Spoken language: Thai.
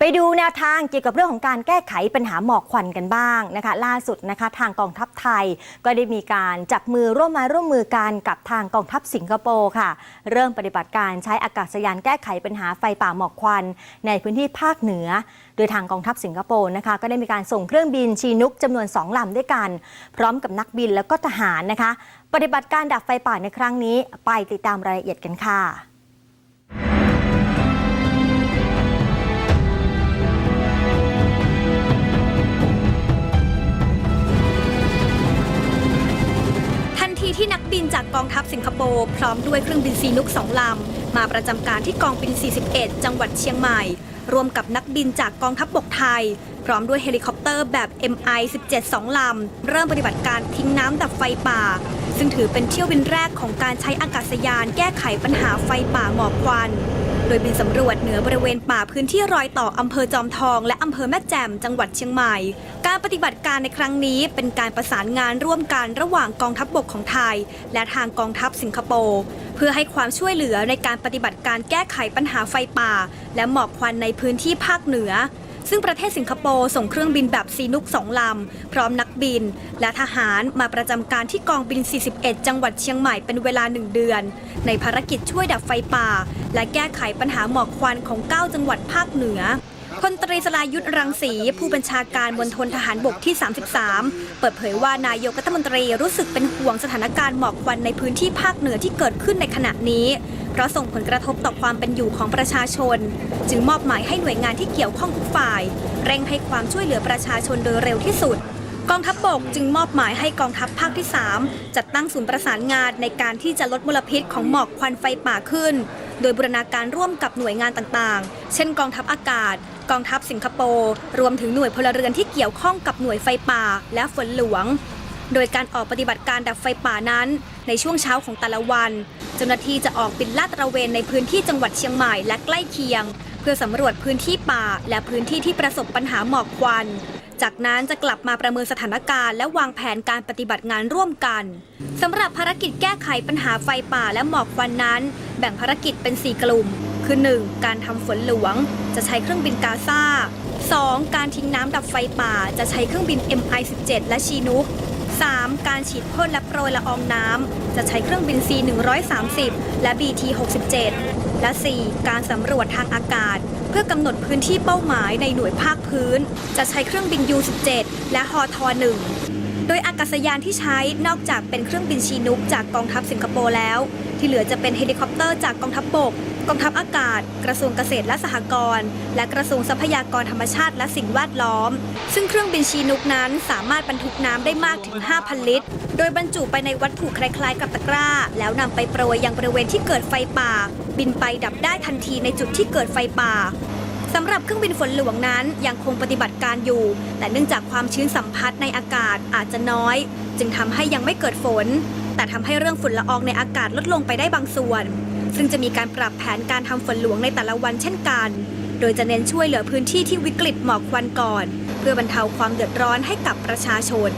ไปดูแนวทางเกี่ยวกับเรื่องของการแก้ไขปัญหาหมอกควันกันบ้างนะคะ ล่าสุดนะคะ ทางกองทัพไทยก็ได้มีการจับมือร่วมมาร่วมมือกันกับทางกองทัพสิงคโปร์ค่ะ เริ่มปฏิบัติการใช้อากาศยานแก้ไขปัญหาไฟป่าหมอกควัน ในพื้นที่ภาคเหนือ โดยทางกองทัพสิงคโปร์นะคะ ก็ได้มีการส่งเครื่องบินชีนุกจำนวน2ลำด้วยกัน พร้อมกับนักบินแล้วก็ทหารนะคะ ปฏิบัติการดับไฟป่าในครั้งนี้ ไปติดตามรายละเอียดกันค่ะ บินจากกองทัพสิงคโปร์พร้อมด้วยเครื่องบินซีนุกสองลำ มาประจำการที่กองบิน 41 จังหวัดเชียงใหม่ รวมกับนักบินจากกองทัพบบกไทย พร้อมด้วยเฮลิคอปเตอร์แบบ MI 17 สองลำ เริ่มปฏิบัติการทิ้งน้ำดับไฟป่า ซึ่งถือเป็นเที่ยวบินแรกของการใช้อากาศยานแก้ไขปัญหาไฟป่าหมอกควัน โดยบินสำรวจเหนือบริเวณป่าพื้นที่รอยต่ออำเภอจอมทอง และอำเภอแม่แจ่มจังหวัดเชียงใหม่ การปฏิบัติการในครั้งนี้เป็นการประสานงานร่วมกันระหว่างกองทัพบบกของไทย และทางกองทัพสิงคโปร์เพื่อให้ความช่วยเหลือในการปฏิบัติการแก้ไขปัญหาไฟป่า และหมอกควันในพื้นที่ภาคเหนือ ซึ่งประเทศสิงคโปร์ส่งเครื่องบินแบบซีนุกสองลำ พร้อมนักบิน และทหารมาประจำการที่กองบิน 41 จังหวัดเชียงใหม่เป็นเวลา 1 เดือน ในภารกิจช่วยดับไฟป่า และแก้ไขปัญหาหมอกควันของ 9 จังหวัดภาคเหนือ พลตรีสลายุทธรังสี ผู้บัญชาการมณฑลทหารบกที่ 33 เปิดเผยว่านายกรัฐมนตรีรู้สึกเป็นห่วงสถานการณ์หมอกควันในพื้นที่ภาคเหนือที่เกิดขึ้นในขณะนี้ เพราะส่งผลกระทบต่อความเป็นอยู่ของประชาชน จึงมอบหมายให้หน่วยงานที่เกี่ยวข้องทุกฝ่าย เร่งให้ความช่วยเหลือประชาชนโดยเร็วที่สุดกองทัพบบกจึงมอบหมายให้กองทัพภาคที่ 3 จัดตั้งศูนย์ประสานงานในการที่จะลดมลพิษของหมอกควันไฟป่าขึ้น โดยบูรณาการร่วมกับหน่วยงานต่างๆ เช่นกองทัพอากาศ กองทัพสิงคโปร์ รวมถึงหน่วยพลเรือนที่เกี่ยวข้องกับหน่วยไฟป่าและฝนหลวง โดยการออกปฏิบัติการดับไฟป่านั้น ในช่วงเช้าของแต่ละวัน เจ้าหน้าที่จะออกบินลาดตระเวนในพื้นที่จังหวัดเชียงใหม่และใกล้เคียง เพื่อสำรวจพื้นที่ป่า และพื้นที่ที่ประสบปัญหาหมอกควัน จากนั้นจะกลับมาประเมินสถานการณ์ และวางแผนการปฏิบัติงานร่วมกันสำหรับภารกิจแก้ไขปัญหาไฟป่าและหมอกควันนั้น แบ่งภารกิจเป็น 4 กลุ่ม คือ 1. การทำฝนหลวง จะใช้เครื่องบินกาซา 2. การทิ้งน้ำดับไฟป่า จะใช้เครื่องบิน MI-17 และชีนุก 3. การฉีดพ่นและโปรยละอองน้ำ จะใช้เครื่องบิน C-130 และ BT-67 และ 4. การสำรวจทางอากาศ พื่อกำหนดพื้นที่เป้าหมายในหน่วยภาคพื้น จะใช้เครื่องบิน U-17 และฮอท1โดยอากาศยานที่ใช้นอกจากเป็นเครื่องบินชีนุกจากกองทัพสิงคโปร์แล้ว ที่เหลือจะเป็นเฮลิคอปเตอร์จากกองทัพบบก กองทัพอากาศ กระทรวงเกษตรและสหกรณ์ และกระทรวงทรัพยากรธรรมชาติและสิ่งแวดล้อม ซึ่งเครื่องบินชีนุกนั้นสามารถบรรทุกน้ำได้มากถึง 5,000 ลิตร โดยบรรจุไปในวัตถุคล้ายๆ กับตะกร้า แล้วนำไปโปรยยังบริเวณที่เกิดไฟป่า บินไปดับได้ทันทีในจุดที่เกิดไฟป่าสำหรับเครื่องบินฝนหลวงนั้นยังคงปฏิบัติการอยู่ แต่เนื่องจากความชื้นสัมผัสในอากาศอาจจะน้อย จึงทำให้ยังไม่เกิดฝน แต่ทำให้เรื่องฝุ่นละอองในอากาศลดลงไปได้บางส่วน ซึ่งจะมีการปรับแผนการทำฝนหลวงในแต่ละวันเช่นกัน โดยจะเน้นช่วยเหลือพื้นที่ที่วิกฤตหมอกควันก่อน เพื่อบรรเทาความเดือดร้อนให้กับประชาชน